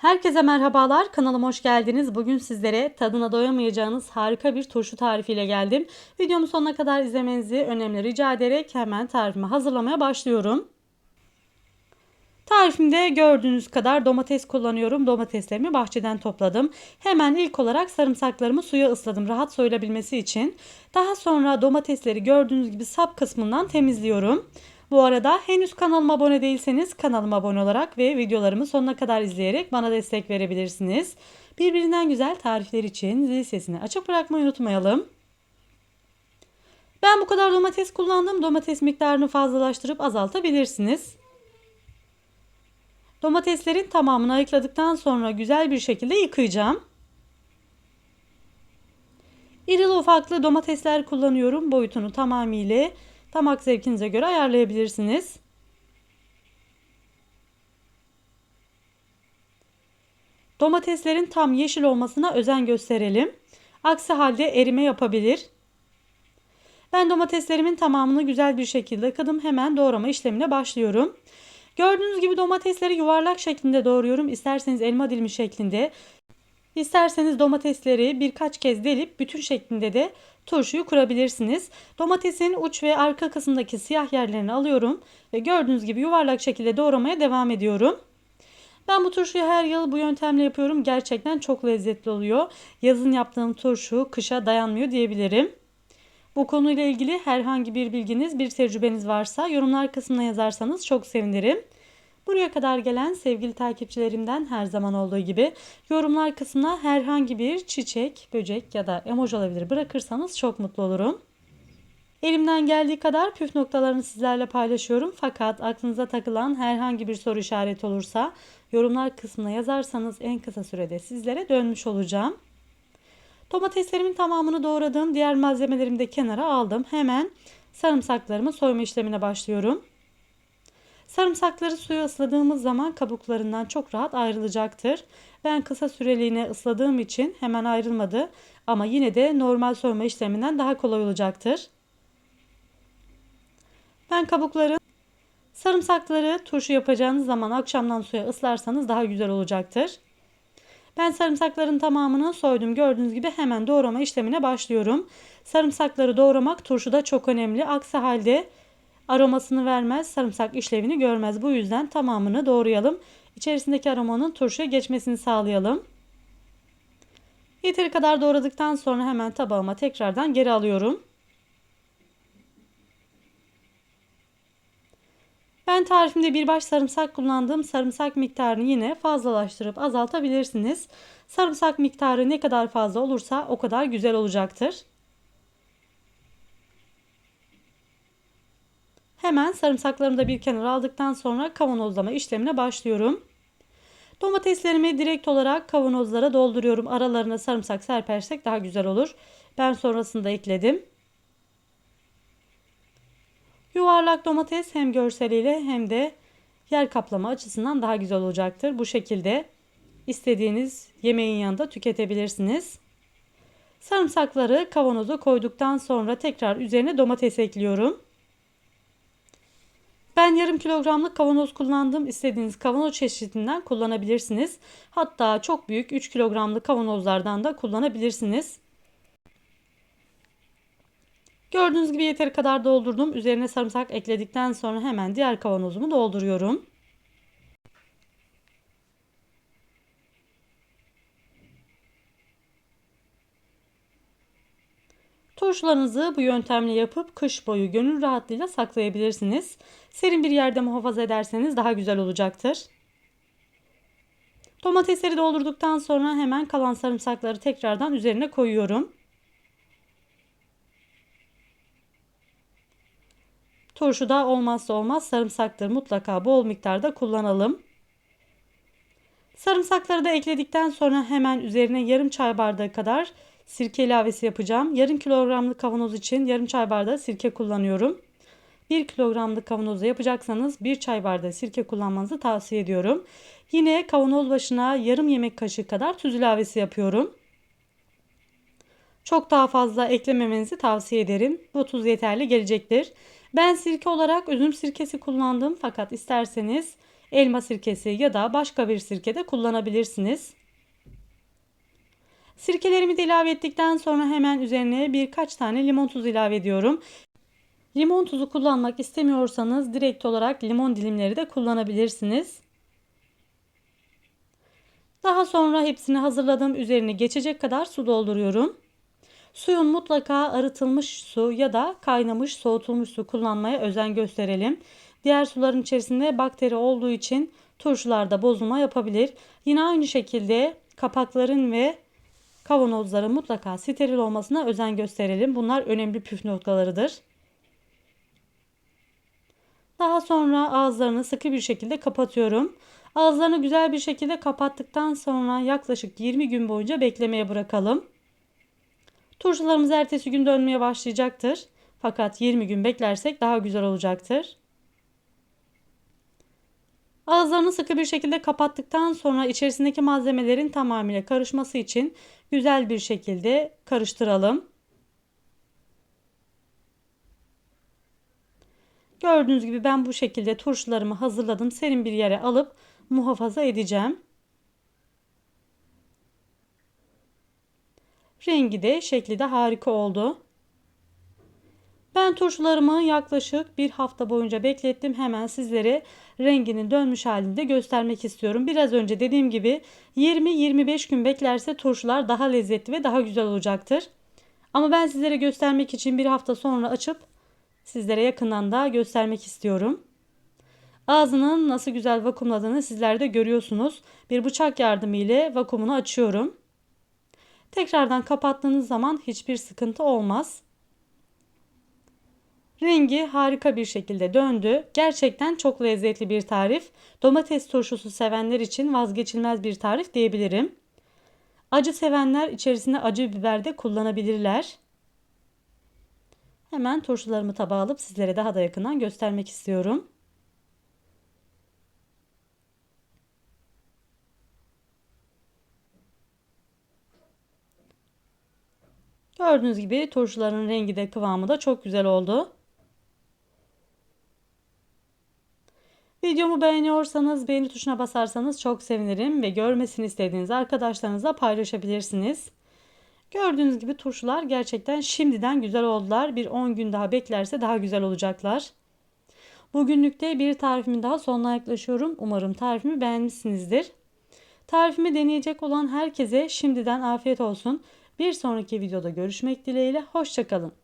Herkese merhabalar. Kanalıma hoş geldiniz. Bugün sizlere tadına doyamayacağınız harika bir turşu tarifiyle geldim. Videomu sonuna kadar izlemenizi önemli rica ederek hemen tarifimi hazırlamaya başlıyorum. Tarifimde gördüğünüz kadar domates kullanıyorum. Domateslerimi bahçeden topladım. Hemen ilk olarak sarımsaklarımı suya ısladım rahat soyulabilmesi için. Daha sonra domatesleri gördüğünüz gibi sap kısmından temizliyorum. Bu arada henüz kanalıma abone değilseniz kanalıma abone olarak ve videolarımı sonuna kadar izleyerek bana destek verebilirsiniz. Birbirinden güzel tarifler için zil sesini açık bırakmayı unutmayalım. Ben bu kadar domates kullandım. Domates miktarını fazlalaştırıp azaltabilirsiniz. Domateslerin tamamını ayıkladıktan sonra güzel bir şekilde yıkayacağım. İrili ufaklı domatesler kullanıyorum. Boyutunu tamamıyla damak zevkinize göre ayarlayabilirsiniz. Domateslerin tam yeşil olmasına özen gösterelim. Aksi halde erime yapabilir. Ben domateslerimin tamamını güzel bir şekilde yıkadım. Hemen doğrama işlemine başlıyorum. Gördüğünüz gibi domatesleri yuvarlak şeklinde doğruyorum. İsterseniz elma dilimi şeklinde. İsterseniz domatesleri birkaç kez delip bütün şeklinde de turşuyu kurabilirsiniz. Domatesin uç ve arka kısımdaki siyah yerlerini alıyorum ve gördüğünüz gibi yuvarlak şekilde doğramaya devam ediyorum. Ben bu turşuyu her yıl bu yöntemle yapıyorum. Gerçekten çok lezzetli oluyor. Yazın yaptığım turşu kışa dayanmıyor diyebilirim. Bu konuyla ilgili herhangi bir bilginiz, bir tecrübeniz varsa yorumlar kısmına yazarsanız çok sevinirim. Buraya kadar gelen sevgili takipçilerimden her zaman olduğu gibi yorumlar kısmına herhangi bir çiçek, böcek ya da emoji olabilir bırakırsanız çok mutlu olurum. Elimden geldiği kadar püf noktalarını sizlerle paylaşıyorum. Fakat aklınıza takılan herhangi bir soru işareti olursa yorumlar kısmına yazarsanız en kısa sürede sizlere dönmüş olacağım. Domateslerimin tamamını doğradım. Diğer malzemelerimi de kenara aldım. Hemen sarımsaklarımı soyma işlemine başlıyorum. Sarımsakları suya ısladığımız zaman kabuklarından çok rahat ayrılacaktır. Ben kısa süreliğine ısladığım için hemen ayrılmadı ama yine de normal soyma işleminden daha kolay olacaktır. Ben kabukları sarımsakları turşu yapacağınız zaman akşamdan suya ıslarsanız daha güzel olacaktır. Ben sarımsakların tamamını soydum. Gördüğünüz gibi hemen doğrama işlemine başlıyorum. Sarımsakları doğramak turşuda çok önemli. Aksi halde aromasını vermez, sarımsak işlevini görmez. Bu yüzden tamamını doğrayalım. İçerisindeki aromanın turşuya geçmesini sağlayalım. Yeteri kadar doğradıktan sonra hemen tabağıma tekrardan geri alıyorum. Ben tarifimde bir baş sarımsak kullandığım sarımsak miktarını yine fazlalaştırıp azaltabilirsiniz. Sarımsak miktarı ne kadar fazla olursa o kadar güzel olacaktır. Hemen sarımsaklarımı da bir kenara aldıktan sonra kavanozlama işlemine başlıyorum. Domateslerimi direkt olarak kavanozlara dolduruyorum. Aralarına sarımsak serpersek daha güzel olur. Ben sonrasında ekledim. Yuvarlak domates hem görseliyle hem de yer kaplama açısından daha güzel olacaktır. Bu şekilde istediğiniz yemeğin yanında tüketebilirsiniz. Sarımsakları kavanoza koyduktan sonra tekrar üzerine domates ekliyorum. Ben yarım kilogramlık kavanoz kullandım. İstediğiniz kavanoz çeşidinden kullanabilirsiniz. Hatta çok büyük 3 kilogramlık kavanozlardan da kullanabilirsiniz. Gördüğünüz gibi yeteri kadar doldurdum. Üzerine sarımsak ekledikten sonra hemen diğer kavanozumu dolduruyorum. Turşularınızı bu yöntemle yapıp kış boyu gönül rahatlığıyla saklayabilirsiniz. Serin bir yerde muhafaza ederseniz daha güzel olacaktır. Domatesleri doldurduktan sonra hemen kalan sarımsakları tekrardan üzerine koyuyorum. Turşuda olmazsa olmaz sarımsaktır. Mutlaka bol miktarda kullanalım. Sarımsakları da ekledikten sonra hemen üzerine yarım çay bardağı kadar sirke ilavesi yapacağım. Yarım kilogramlık kavanoz için yarım çay bardağı sirke kullanıyorum. 1 kilogramlık kavanozda yapacaksanız 1 çay bardağı sirke kullanmanızı tavsiye ediyorum. Yine kavanoz başına yarım yemek kaşığı kadar tuz ilavesi yapıyorum. Çok daha fazla eklememenizi tavsiye ederim. Bu tuz yeterli gelecektir. Ben sirke olarak üzüm sirkesi kullandım fakat isterseniz elma sirkesi ya da başka bir sirke de kullanabilirsiniz. Sirkelerimi de ilave ettikten sonra hemen üzerine birkaç tane limon tuzu ilave ediyorum. Limon tuzu kullanmak istemiyorsanız direkt olarak limon dilimleri de kullanabilirsiniz. Daha sonra hepsini hazırladım. Üzerine geçecek kadar su dolduruyorum. Suyun mutlaka arıtılmış su ya da kaynamış soğutulmuş su kullanmaya özen gösterelim. Diğer suların içerisinde bakteri olduğu için turşularda bozulma yapabilir. Yine aynı şekilde kapakların ve kavanozların mutlaka steril olmasına özen gösterelim. Bunlar önemli püf noktalarıdır. Daha sonra ağızlarını sıkı bir şekilde kapatıyorum. Ağızlarını güzel bir şekilde kapattıktan sonra yaklaşık 20 gün boyunca beklemeye bırakalım. Turşularımız ertesi gün dönmeye başlayacaktır. Fakat 20 gün beklersek daha güzel olacaktır. Ağızlarını sıkı bir şekilde kapattıktan sonra içerisindeki malzemelerin tamamıyla karışması için güzel bir şekilde karıştıralım. Gördüğünüz gibi ben bu şekilde turşularımı hazırladım. Serin bir yere alıp muhafaza edeceğim. Rengi de şekli de harika oldu. Ben turşularımı yaklaşık bir hafta boyunca beklettim. Hemen sizlere renginin dönmüş halinde göstermek istiyorum. Biraz önce dediğim gibi 20-25 gün beklerse turşular daha lezzetli ve daha güzel olacaktır. Ama ben sizlere göstermek için bir hafta sonra açıp sizlere yakından da göstermek istiyorum. Ağzının nasıl güzel vakumladığını sizler de görüyorsunuz. Bir bıçak yardımı ile vakumunu açıyorum. Tekrardan kapattığınız zaman hiçbir sıkıntı olmaz. Rengi harika bir şekilde döndü. Gerçekten çok lezzetli bir tarif. Domates turşusu sevenler için vazgeçilmez bir tarif diyebilirim. Acı sevenler içerisine acı biber de kullanabilirler. Hemen turşularımı tabağa alıp sizlere daha da yakından göstermek istiyorum. Gördüğünüz gibi turşuların rengi de kıvamı da çok güzel oldu. Videomu beğeniyorsanız beğeni tuşuna basarsanız çok sevinirim ve görmesini istediğiniz arkadaşlarınızla paylaşabilirsiniz. Gördüğünüz gibi turşular gerçekten şimdiden güzel oldular. Bir 10 gün daha beklerse daha güzel olacaklar. Bugünlük de bir tarifimin daha sonuna yaklaşıyorum. Umarım tarifimi beğenmişsinizdir. Tarifimi deneyecek olan herkese şimdiden afiyet olsun. Bir sonraki videoda görüşmek dileğiyle. Hoşçakalın.